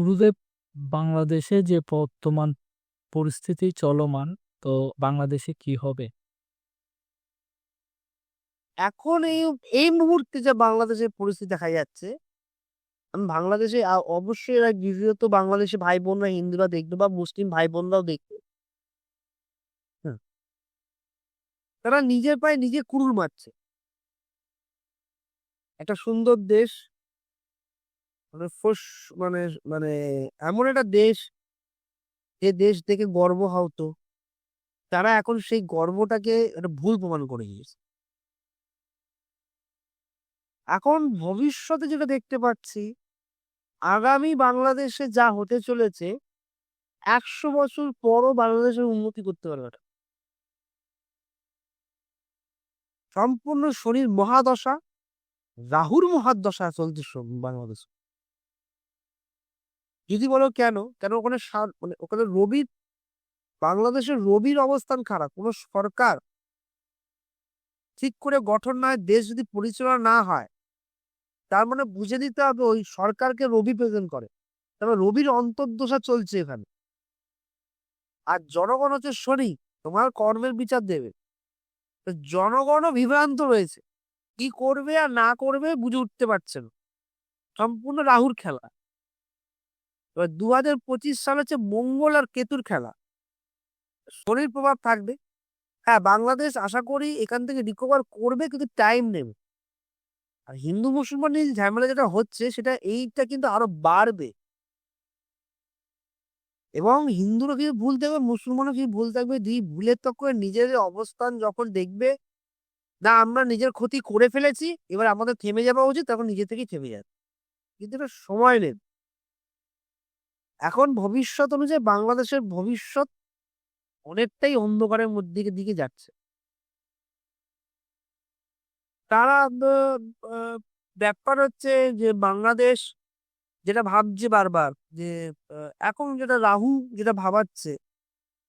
গুরুদেব বাংলাদেশে যে বর্তমান পরিস্থিতি চলমান তো বাংলাদেশে কি হবে? এখন এই এই মুহূর্তে যে বাংলাদেশের পরিস্থিতি দেখা যাচ্ছে, বাংলাদেশে অবশ্যই এরা দ্বিতীয়ত বাংলাদেশে ভাই বোনরা হিন্দুরা দেখবে বা মুসলিম ভাই বোনরাও দেখবে। হ্যাঁ। তারা নিজের পায়ে নিজে কুড়ুল মারছে। একটা সুন্দর দেশ মানে মানে মানে এমন একটা দেশ যে দেশ দেখে গর্ব হতো। তারা এখন সেই গর্বটাকে একটা ভুল প্রমাণ করে দিয়েছে। এখন ভবিষ্যতে যেটা দেখতে পাচ্ছি, আগামী বাংলাদেশে যা হতে চলেছে, ১০০ বছর পরও বাংলাদেশের উন্নতি করতে পারবে না। সম্পূর্ণ শনির মহাদশা, রাহুর মহাদশা চলছে বাংলাদেশে। যদি বলো কেন? কেন ওখানে মানে ওখানে রবির বাংলাদেশের রবির অবস্থান খারাপ। কোন সরকার ঠিক করে গঠন না হয়, দেশ যদি পরিচালনা না হয়, তার মানে বুঝে দিতে হবে ওই সরকারকে রবি প্রেজেন্ট করে। তবে রবির অন্তর্দশা চলছে এখানে। আর জনগণ হচ্ছে শনি, তোমার কর্মের বিচার দেবে। জনগণও বিভ্রান্ত রয়েছে। কি করবে আর না করবে বুঝে উঠতে পারছে না। সম্পূর্ণ রাহুর খেলা। এবার ২০২৫ সাল হচ্ছে মঙ্গল আর কেতুর খেলা। শনির প্রভাব থাকবে। হ্যাঁ, বাংলাদেশ আশা করি এখান থেকে রিকভার করবে কিন্তু টাইম নেবে। আর হিন্দু মুসলমান যে ঝামেলা যেটা হচ্ছে সেটা এইটা কিন্তু আরও বাড়বে। এবং হিন্দুরও কিছু ভুল থাকবে, মুসলমানও কিছু ভুল থাকবে। দুই ভুলের চক্করে নিজের অবস্থান যখন দেখবে, না আমরা নিজের ক্ষতি করে ফেলেছি, এবার আমাদের থেমে যাওয়া উচিত, তখন নিজে থেকেই থেমে যাবে। কিন্তু এটা সময় নেবে। এখন ভবিষ্যৎ অনুযায়ী বাংলাদেশের ভবিষ্যৎ অনেকটাই অন্ধকারের মধ্যে দিকে যাচ্ছে। তারা ব্যাপার হচ্ছে যে বাংলাদেশ যেটা ভাবছে বারবার যে এখন যেটা রাহু যেটা ভাবাচ্ছে,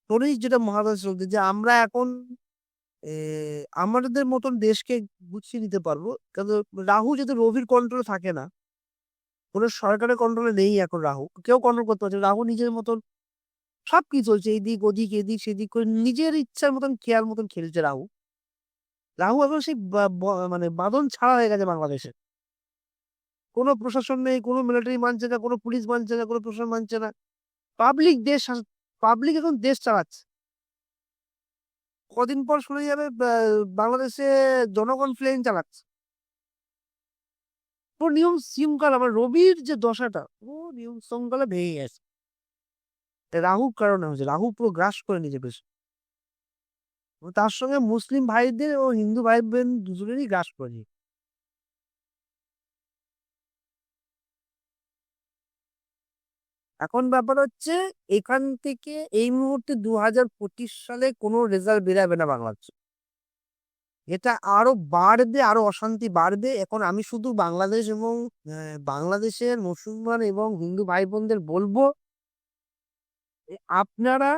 শনির যেটা মহাদশা চলছে যে আমরা এখন আমাদের মতন দেশকে গুছিয়ে নিতে পারব। কারণ রাহু যেহেতু রবির কন্ট্রোলে থাকে না। কোন সরকারের কন্ট্রোলে নেই এখন রাহু। কেউ কন্ট্রোল করতে পারছে। রাহু নিজের মতন সবকিছু চলছে। এদিক ওদিক, এদিক সেদিক করে নিজের ইচ্ছার মতন খেয়ার মতন খেলছে রাহু। রাহু এখন সেই মানে বাঁধন ছাড়া হয়ে গেছে বাংলাদেশে। কোন প্রশাসন নেই, কোন মিলিটারি মানছে না, কোনো পুলিশ মানছে না, কোনো প্রশাসন মানছে না। পাবলিক দেশ পাবলিক এখন দেশ চালাচ্ছে। কদিন পর শোনা যাবে বাংলাদেশে জনগণ প্লেন চালাচ্ছে। নিয়ম শৃঙ্খলা আমার রবির যে দশাটা, পুরো নিয়ম শৃঙ্খলা ভেঙে গেছে। রাহুর কারণে হয়েছে। রাহু পুরো গ্রাস করে নিয়েছে বেশ। তার সঙ্গে মুসলিম ভাইদের ও হিন্দু ভাই-বোন দুজনেরই গ্রাস করে নিয়েছে। এখন ব্যাপার হচ্ছে এখান থেকে এই মুহূর্তে ২০২৫ সালে কোনো রেজাল্ট বেরাবে না বাংলাদেশে। এটা আরও বাড়বে, আরও অশান্তি বাড়বে। এখন আমি শুধু বাংলাদেশ এবং বাংলাদেশের মুসলমান এবং হিন্দু ভাই-বোনদের বলব আপনারা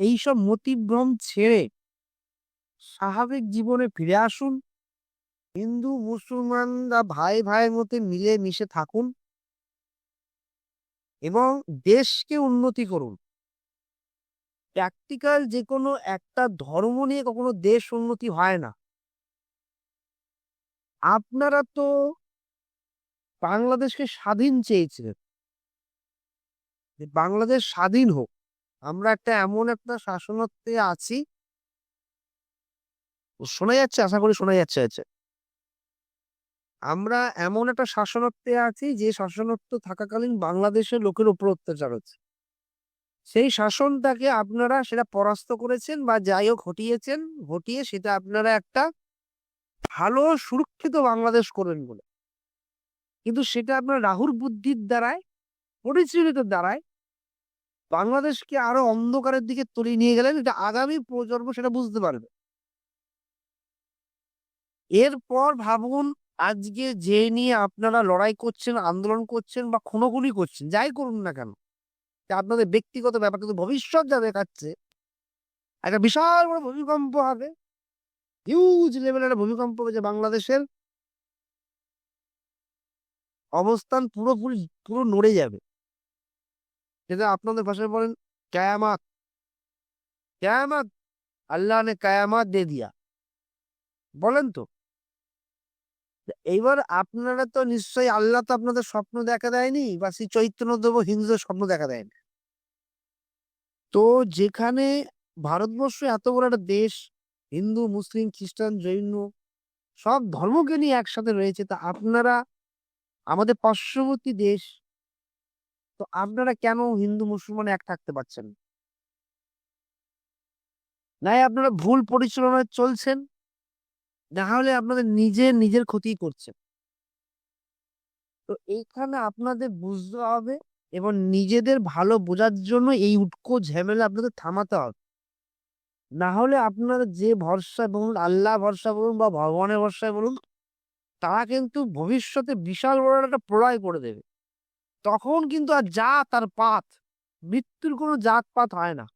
এইসব মতিভ্রম ছেড়ে স্বাভাবিক জীবনে ফিরে আসুন। হিন্দু মুসলমানরা ভাই ভাইয়ের মধ্যে মিলেমিশে থাকুন। এবং দেশকে উন্নতি করুন। প্র্যাকটিক্যাল যেকোনো একটা ধর্ম নিয়ে কখনো দেশ উন্নতি হয় না। আপনারা তো বাংলাদেশকে স্বাধীন চেয়েছিলেন। যে বাংলাদেশ স্বাধীন হোক। আমরা একটা এমন একটা শাসনত্বে আছি শোনা যাচ্ছে? আশা করি শোনা যাচ্ছে আছে। আমরা এমন একটা শাসনত্বে আছি যে শাসনত্ব থাকাকালীন বাংলাদেশের লোকের উপর অত্যাচার হচ্ছে। সেই শাসনটাকে আপনারা সেটা পরাস্ত করেছেন বা যাই হোক হটিয়েছেন। হটিয়ে সেটা আপনারা একটা ভালো সুরক্ষিত বাংলাদেশ করবেন বলে। কিন্তু সেটা আপনার রাহুর বুদ্ধির দ্বারায়, পরিচালিত দ্বারায় বাংলাদেশকে আরও অন্ধকারের দিকে তলিয়ে নিয়ে গেলেন। এটা আগামী প্রজন্ম সেটা বুঝতে পারবে। এরপর ভাবুন আজকে যে নিয়ে আপনারা লড়াই করছেন, আন্দোলন করছেন বা খুনোখুনি করছেন, যাই করুন না কেন। এটা আপনাদের ব্যক্তিগত ব্যাপার, কিন্তু ভবিষ্যৎ যা দেখাচ্ছে, একটা বিশাল বড় ভূমিকম্প হবে। হিউজ লেভেলের একটা ভূমিকম্প হয়েছে বাংলাদেশের। অবস্থান পুরোপুরি, পুরো নড়ে যাবে যেটা আপনাদের ভাষায় বলেন কায়ামাত কায়ামাত, আল্লাহ নে কায়ামাত দে দিয়া বলেন তো এইবার আপনারা তো নিশ্চয়ই আল্লাহ তো আপনাদের স্বপ্ন দেখা দেয়নি, বা শ্রী চৈতন্যদেব হিন্দুদের স্বপ্ন দেখা দেয়নি তো যেখানে ভারতবর্ষ এত বড় একটা দেশ, হিন্দু, মুসলিম, খ্রিস্টান, জৈন, সব ধর্মকে নিয়ে একসাথে রয়েছে, তা আপনারা, আমাদের পার্শ্ববর্তী দেশ, তো আপনারা কেন হিন্দু, মুসলমান এক থাকতে পারছেন না? আপনারা ভুল পরিচালনায় চলছেন, না হলে আপনাদের নিজের নিজের ক্ষতি করছেন তো এইখানে আপনাদের বুঝতে হবে এবং নিজেদের ভালো বোঝার জন্য এই উটকো ঝামেলা আপনাদের থামাতে হবে। না হলে আপনারা যে ভরসা বলুন আল্লাহ ভরসা বলুন বা ভগবানের ভরসায় বলুন, তারা কিন্তু ভবিষ্যতে বিশাল বড় একটা প্রলয় করে দেবে। তখন কিন্তু আর জাত আর পাত, মৃত্যুর কোনো জাত পাত হয় না।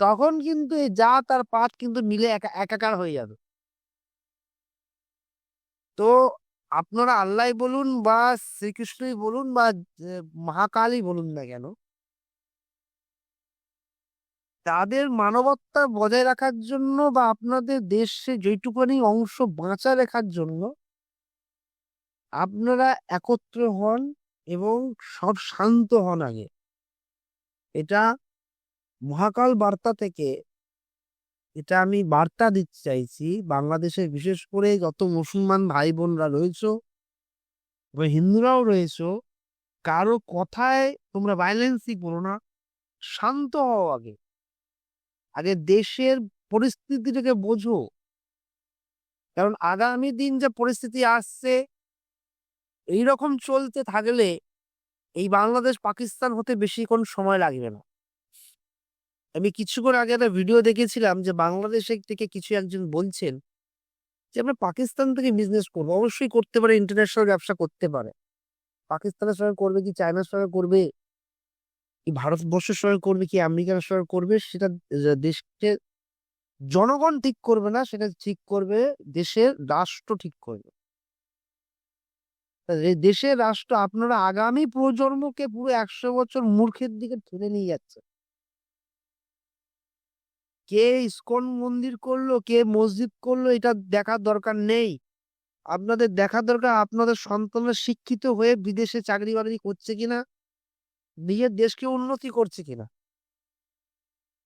তখন কিন্তু এই জাত আর পাত কিন্তু মিলে একা, একাকার হয়ে যাবে। তো আপনারা আল্লাহ বলুন বা শ্রীকৃষ্ণই বলুন বা মহাকালই বলুন না কেন? তাদের মানবত্তা বজায় রাখার জন্য বা আপনাদের দেশে যেটুকুনি অংশ বাঁচা রাখার জন্য আপনারা একত্র হন এবং সব শান্ত হন আগে। এটা মহাকাল বার্তা থেকে এটা আমি বার্তা দিতে চাইছি। বাংলাদেশে বিশেষ করে যত মুসলমান ভাই বোনরা রয়েছো বা হিন্দুরাও রয়েছো, কারও কথায় তোমরা ভাইলেন্সই করো না, শান্ত হও আগে। আগে দেশের পরিস্থিতিটাকে বোঝো। কারণ আগামী দিন যে পরিস্থিতি আসছে, এইরকম চলতে থাকলে এই বাংলাদেশ পাকিস্তান হতে বেশিক্ষণ সময় লাগবে না। আমি কিছুক্ষণ আগে একটা ভিডিও দেখেছিলাম যে বাংলাদেশের থেকে কিছু একজন বলছেন যে, আমরা পাকিস্তান থেকে বিজনেস করব। অবশ্যই করতে পারে ইন্টারন্যাশনাল ব্যবসা করতে পারে। পাকিস্তানের সঙ্গে করবে কি, চায়নার সঙ্গে করবে? কি ভারতবর্ষের সঙ্গে করবে কি, আমেরিকার সঙ্গে করবে? সেটা দেশকে, জনগণ ঠিক করবে না, সেটা ঠিক করবে, দেশের রাষ্ট্র ঠিক করবে। দেশের রাষ্ট্র আপনারা আগামী প্রজন্মকে পুরো একশো বছর মূর্খের দিকে ঠেলে নিয়ে যাচ্ছে। কে ইস্কন মন্দির করল, কে মসজিদ করল, এটা দেখার দরকার নেই। আপনাদের দেখার দরকার, আপনাদের সন্তানরা শিক্ষিত হয়ে বিদেশে চাকরি বাকরি করছে কিনা? নিজের দেশকে উন্নতি করছে কিনা?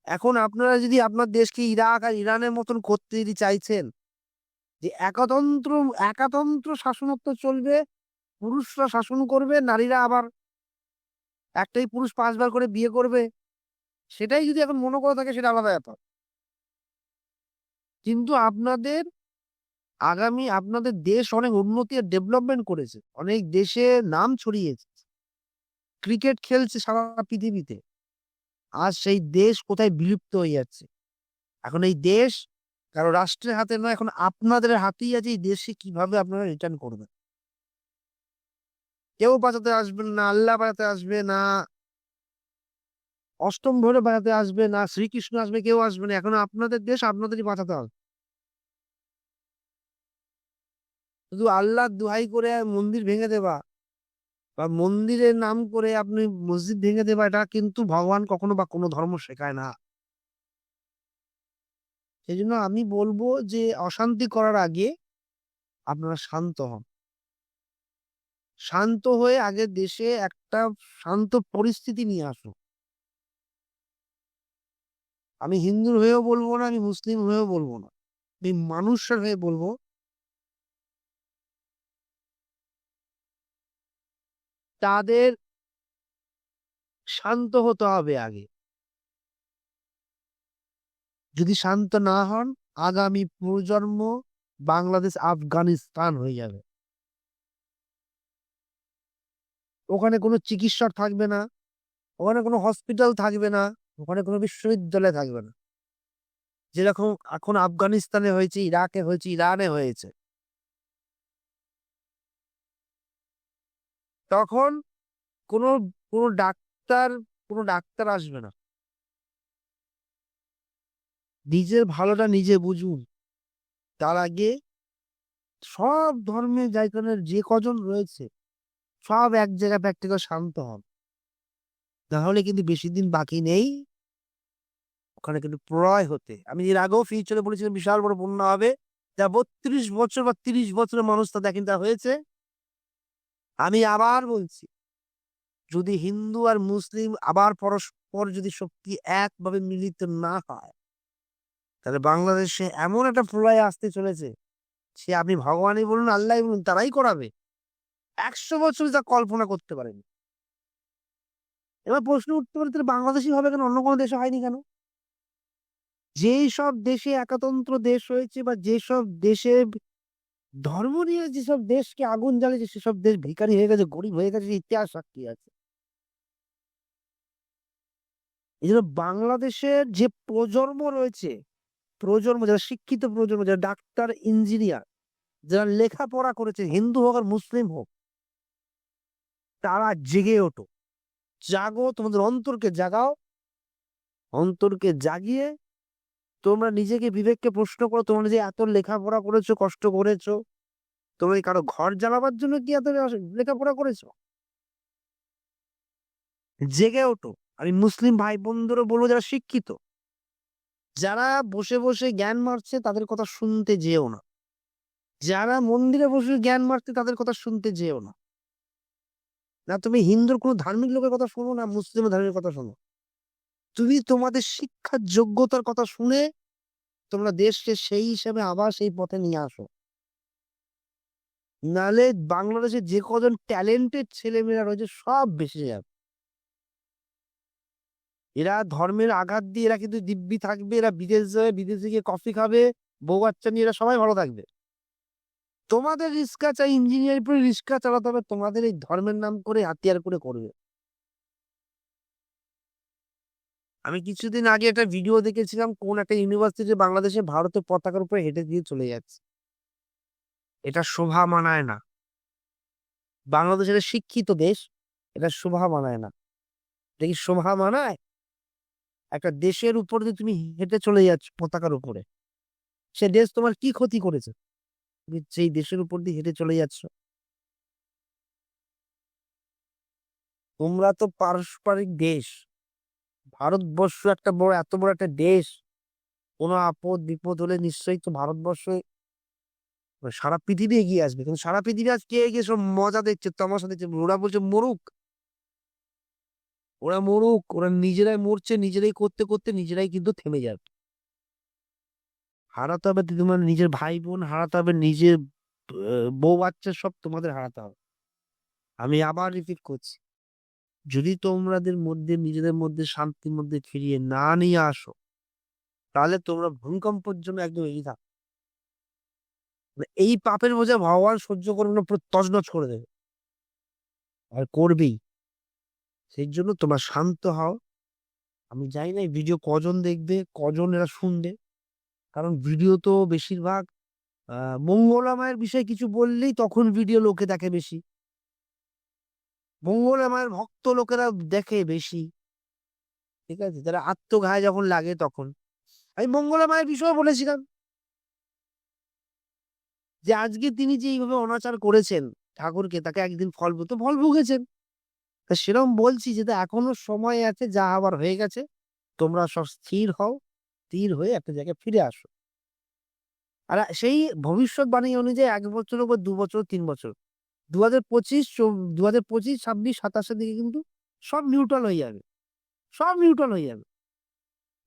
এখন আপনারা যদি আপনার দেশকে ইরাক আর ইরানের মতন করতে যদি চাইছেন, যে একাতন্ত্র একাতন্ত্র শাসনত্ব চলবে, পুরুষরা শাসন করবে, নারীরা আবার একটাই পুরুষ পাঁচবার করে বিয়ে করবে, সেটাই যদি এখন মনে করে থাকে, সেটা আলাদা ব্যাপার। কিন্তু আপনাদের আগামী, আপনাদের দেশ অনেক উন্নতি আর ডেভেলপমেন্ট করেছে। অনেক দেশে নাম ছড়িয়েছে। ক্রিকেট খেলছে সারা পৃথিবীতে। আজ সেই দেশ কোথায় বিলুপ্ত হয়ে যাচ্ছে? এখন এই দেশ কারও রাষ্ট্রের হাতে না এখন আপনাদের হাতেই আছে এই দেশে কীভাবে আপনারা রিটার্ন করবেন? কেউ বাঁচাতে আসবেন না, আল্লাহ বাঁচাতে আসবে না। অষ্টম ভরে বাঁচাতে আসবে না, শ্রীকৃষ্ণ আসবে, কেউ আসবে না। এখন আপনাদের দেশ আপনাদেরই বাঁচাতে হবে। শুধু আল্লাহ দুহাই করে মন্দির ভেঙে দেবা বা মন্দিরের নাম করে আপনি মসজিদ ভেঙে দেবা, এটা কিন্তু ভগবান কখনো বা কোনো ধর্ম শেখায় না। সেই জন্য আমি বলব যে অশান্তি করার আগে আপনারা শান্ত হন। শান্ত হয়ে আগে দেশে একটা শান্ত পরিস্থিতি নিয়ে আসুন। আমি হিন্দুর হয়েও বলব না, আমি মুসলিম হয়েও বলব না। আমি মানুষের হয়ে বলব তাদের শান্ত হতে হবে আগে। যদি শান্ত না হন, আগামী প্রজন্ম বাংলাদেশ, আফগানিস্তান হয়ে যাবে। ওখানে কোনো চিকিৎসক থাকবে না, ওখানে কোনো হসপিটাল থাকবে না, ওখানে কোনো বিশ্ববিদ্যালয় থাকবে না। যেরকম এখন আফগানিস্তানে হয়েছে, ইরাকে হয়েছে, ইরানে হয়েছে। তখন কোনো কোনো ডাক্তার কোনো ডাক্তার আসবে না। নিজের ভালোটা নিজে বুঝুন। তার আগে সব ধর্মের যেখানের যে কজন রয়েছে, সব এক জায়গায় প্র্যাকটিক্যাল শান্ত হন। তাহলে কিন্তু বেশি দিন বাকি নেই। ওখানে কিন্তু প্রলয় হতে। আমি এর আগেও ফিউচারে বলেছিলাম বিশাল বড় বন্যা হবে। যা বত্রিশ বছর বা তিরিশ বছরের মানুষ তা দেখেন তা হয়েছে। আমি আবার বলছি, যদি হিন্দু আর মুসলিম আবার পরস্পর যদি শক্তি একভাবে মিলিত না হয়, তাহলে বাংলাদেশে এমন একটা প্রলয় আসতে চলেছে, সে আপনি ভগবানই বলুন আল্লাহ বলুন, তারাই করাবে। একশো বছর যা কল্পনা করতে পারেন। এবার প্রশ্ন উঠতে পারে, তাহলে বাংলাদেশই হবে কেন? অন্য কোনো দেশে হয়নি কেন? যেই সব দেশে একাতন্ত্র দেশ রয়েছে বা যেসব দেশে ধর্ম নিয়ে যেসব দেশকে আগুন জ্বালিয়েছে সেসব দেশ ভিখারি হয়ে গেছে, গরিব হয়ে গেছে ইতিহাস সাক্ষী আছে? এই জন্য বাংলাদেশের যে প্রজন্ম রয়েছে, প্রজন্ম যারা শিক্ষিত প্রজন্ম, যারা ডাক্তার, ইঞ্জিনিয়ার, যারা লেখাপড়া করেছে, হিন্দু হোক আর মুসলিম হোক, তারা জেগে ওঠো। জাগো, তোমাদের অন্তরকে জাগাও, অন্তরকে জাগিয়ে তোমরা নিজেকে বিবেককে প্রশ্ন করো, তোমরা যে এত লেখাপড়া করেছ, কষ্ট করেছ, তোমরা কারও ঘর জ্বালাবার জন্য কি এত লেখাপড়া করেছ? জেগে ওঠো। আমি মুসলিম ভাই বোনদেরও বলব যারা শিক্ষিত, যারা বসে বসে জ্ঞান মারছে তাদের কথা শুনতে যেও না। যারা মন্দিরে বসে জ্ঞান মারছে তাদের কথা শুনতে যেও না। না, তুমি হিন্দুর কোনো ধার্মিক লোকের কথা শোনো, না মুসলিমের ধার্মিক কথা শোনো। তুমি তোমাদের শিক্ষার যোগ্যতার কথা শুনে তোমরা দেশকে সেই হিসাবে আবার সেই পথে নিয়ে আসো। নালে বাংলাদেশে যে কজন ট্যালেন্টেড ছেলেমেয়েরা রয়েছে সব বেঁচে যাবে। এরা ধর্মের আঘাত দিয়ে এরা কিন্তু দিব্যি থাকবে, এরা বিদেশ যাবে, বিদেশে গিয়ে কফি খাবে, বউ বাচ্চা নিয়ে এরা সবাই ভালো থাকবে। তোমাদের রিক্সা চাই ইঞ্জিনিয়ারিং পরে রিক্সা চালাতে হবে, তোমাদের এই ধর্মের নাম করে হাতিয়ার করে করবে। আমি কিছুদিন আগে একটা ভিডিও দেখেছিলাম, কোন একটা ইউনিভার্সিটি বাংলাদেশে ভারতের পতাকার উপরে হেঁটে দিয়ে চলে যাচ্ছে। এটা শোভা মানায় না। বাংলাদেশ একটা শিক্ষিত দেশ, এটা শোভা মানায় না। এটা কি শোভা মানায়? একটা দেশের উপর দিয়ে তুমি হেঁটে চলে যাচ্ছ পতাকার উপরে। সে দেশ তোমার কি ক্ষতি করেছে? তুমি সেই দেশের উপর দিয়ে হেঁটে চলে যাচ্ছ। তোমরা তো পারস্পরিক দেশ। ভারতবর্ষ একটা বড়, এত বড় একটা দেশ। কোনো আপদ বিপদ হলে নিশ্চয়ই তো ভারতবর্ষ মানে সারা পৃথিবী এগিয়ে আসবে। কিন্তু সারা পৃথিবী আজকে এগিয়ে সব মজা দেখছে? তামাশা দেখছে ওরা বলছে, মরুক। ওরা মরুক, ওরা নিজেরাই মরছে, নিজেরাই করতে করতে নিজেরাই কিন্তু থেমে যাবে। হারাতে হবে তোমার নিজের ভাই বোন হারাতে হবে নিজের বউ বাচ্চা সব তোমাদের হারাতে হবে। আমি আবার রিপিট করছি। যদি তোমাদের মধ্যে, নিজেদের মধ্যে শান্তির মধ্যে ফিরিয়ে না নিয়ে আসো, তাহলে তোমরা ভূমিকম্পের জন্য একদম এগিয়ে থাকো। মানে এই পাপের বোঝা ভগবান সহ্য করবে না, পুরো তছনছ করে দেবে। আর করবেই। সেই জন্য তোমরা শান্ত হও। আমি জানি না ভিডিও কজন দেখবে, কজন এরা শুনবে। কারণ ভিডিও তো বেশিরভাগ মঙ্গলামায়ের বিষয়ে কিছু বললেই তখন ভিডিও লোকে দেখে বেশি। মঙ্গলামায়ের ভক্ত লোকেরা দেখে বেশি। ঠিক আছে? যারা আত্মঘায় যখন লাগে তখন। আমি মঙ্গলামায়ের বিষয়ে বলেছিলাম। যে আজকে তিনি যে এইভাবে অনাচার করেছেন ঠাকুরকে, তাকে একদিন ফল তো ফল ভুগেছেন। তা সেরকম বলছি যে এখনও সময় আছে, যা আবার হয়ে গেছে, তোমরা সব স্থির হও, স্থির হয়ে একটা জায়গায় ফিরে আসো। আর সেই ভবিষ্যৎবাণী অনুযায়ী এক বছর বা দু বছর, তিন বছর। দু হাজার পঁচিশ দু হাজার পঁচিশ, ছাব্বিশ, সাতাশের দিকে কিন্তু সব নিউট্রাল হয়ে যাবে। সব নিউট্রাল হয়ে যাবে।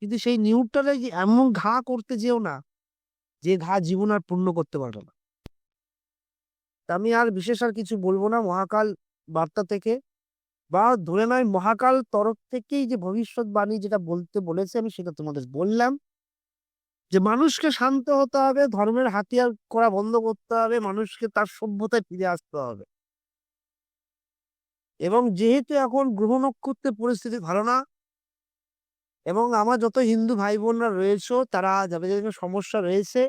কিন্তু সেই নিউট্রালে এমন ঘা করতে যেও না, যে ঘা জীবন আর পূর্ণ করতে পারবে না। আমি আর বিশেষ আর কিছু বলব না, মহাকাল বার্তা থেকে। বা ধরে নয় মহাকাল তরফ থেকেই যে ভবিষ্যৎবাণী যেটা বলতে বলেছে আমি, সেটা তোমাদের বললাম। যে মানুষকে শান্ত হতে হবে, ধর্মের হাতিয়ার করা বন্ধ করতে হবে, মানুষকে তার সভ্যতায় ফিরে আসতে হবে। এবং যেহেতু এখন গ্রহ নক্ষত্রের পরিস্থিতি ভালো না, এবং আমার যত হিন্দু ভাই বোনরা রয়েছে, তারা যাদের সমস্যা রয়েছে,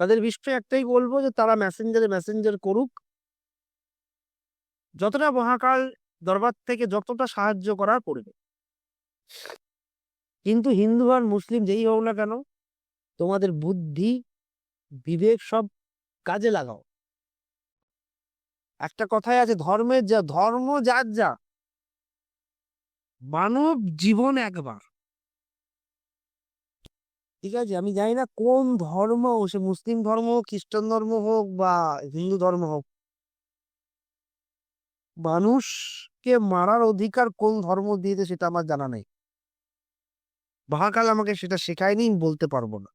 তাদের বিষয়ে একটাই বলব যে তারা মেসেঞ্জারে মেসেঞ্জার করুক। যতটা মহাকাল দরবার থেকে যতটা সাহায্য করার করবে কিন্তু হিন্দু আর মুসলিম যেই হোক না কেন, তোমাদের বুদ্ধি, বিবেক সব কাজে লাগাও। একটা কথাই আছে, ধর্মের যা, ধর্ম যার যা, মানব জীবন একবার। ঠিক আছে, আমি জানি না কোন ধর্ম সে মুসলিম ধর্ম খ্রিস্টান ধর্ম হোক বা হিন্দু ধর্ম হোক, মানুষকে মারার অধিকার কোন ধর্ম দিয়েছে সেটা আমার জানা নেই। মহাকাল আমাকে সেটা শেখায়নি বলতে পারব না।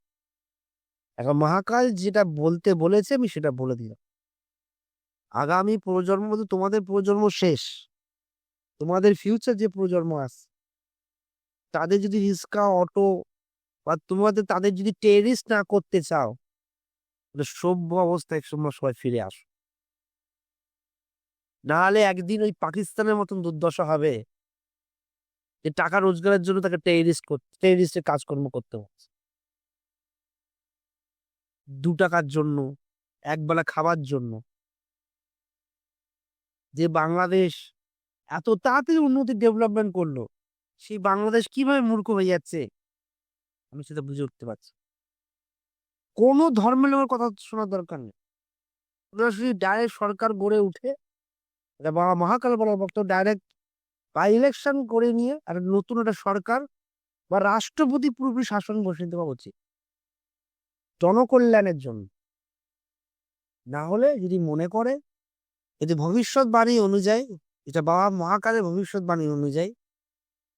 এখন মহাকাল যেটা বলতে বলেছে, আমি সেটা বলে দিলাম। আগামী প্রজন্ম বলতে তোমাদের প্রজন্ম শেষ। তোমাদের ফিউচার যে প্রজন্ম আছে, তাদের যদি রিক্সা অটো বা তোমাদের, তাদের যদি টেরিস্ট না করতে চাও, তাহলে সভ্য অবস্থায় সময় সবাই ফিরে আসো। নাহলে একদিন ওই পাকিস্তানের মতন দুর্দশা হবে। যে টাকা রোজগারের জন্য তাকে টেরিস্ট করতে টেরিস্টের কাজকর্ম করতে হচ্ছে দু টাকার জন্য একবেলা খাবার জন্য। যে বাংলাদেশ এত তাড়াতাড়ি উন্নতি ডেভেলপমেন্ট করল, সেই বাংলাদেশ কীভাবে মূর্খ হয়ে যাচ্ছে? আমি সেটা বুঝে উঠতে পারছি। কোনো ধর্মের লোকের কথা শোনার দরকার নেই। ডাইরেক্ট সরকার গড়ে উঠে বাবা মহাকাল বলার বক্তব্য ডাইরেক্ট বা ইলেকশন করে নিয়ে আর নতুন একটা সরকার বা রাষ্ট্রপতি পুরোপুরি শাসন বসিয়ে দেওয়া উচিত জনকল্যাণের জন্য। না হলে যদি মনে করে যদি ভবিষ্যৎবাণী অনুযায়ী, এটা বাবা মহাকালের ভবিষ্যৎবাণী অনুযায়ী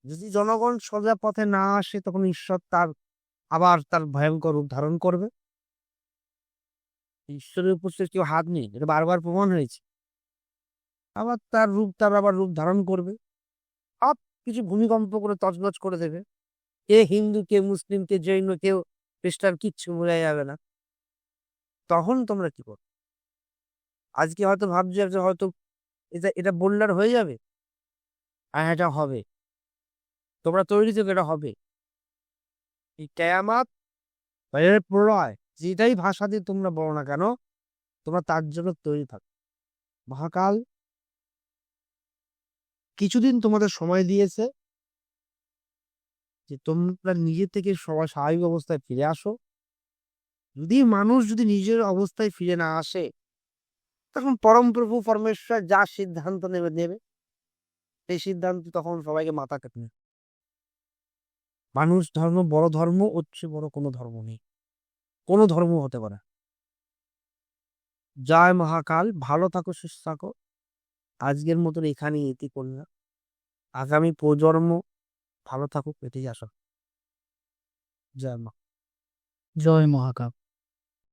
যদি জনগণ সোজা পথে না আসে তখন ঈশ্বর তার, আবার তার ভয়ঙ্কর রূপ ধারণ করবে। ঈশ্বরের উপর কেউ হাত নেই, এটা বারবার প্রমাণ হয়েছে। আবার তার রূপ, তার আবার রূপ ধারণ করবে। কিছু ভূমিকম্প করে তছনছ করে দেবে। কে হিন্দু, কে মুসলিম, কে জৈন কেউ খ্রিস্টান কিচ্ছু বোঝা যাবে না। তখন তোমরা কি করো আজকে হয়তো ভাবছ যে হয়তো এটা এটা বন্যার হয়ে যাবে। আর এটা হবে। তোমরা তৈরি থেকে, এটা হবে। এই কেয়ামাত প্রলয় যেটাই ভাষা দিয়ে তোমরা বলো না কেন, তোমরা তার জন্য তৈরি থাকো। মহাকাল কিছুদিন তোমাদের সময় দিয়েছে। যে তোমরা নিজে থেকে সবাই স্বাভাবিক অবস্থায় ফিরে আসো। যদি মানুষ যদি নিজের অবস্থায় ফিরে না আসে, তখন পরম প্রভু পরমেশ্বর যা সিদ্ধান্ত নেবে নেবে। সেই সিদ্ধান্ত তখন সবাইকে মাথা কাটে নেবে। মানুষ ধর্ম বড় ধর্ম হচ্ছে বড় কোনো ধর্ম নেই। কোনো ধর্ম হতে পারে। জয় মহাকাল, ভালো থাকো, সুস্থ থাকো। আজকের মতন এখানে ইতি করলাম। আগামী প্রজন্ম ভালো থাকুক, এটাই আশা। জয় মা। জয় মহাকাল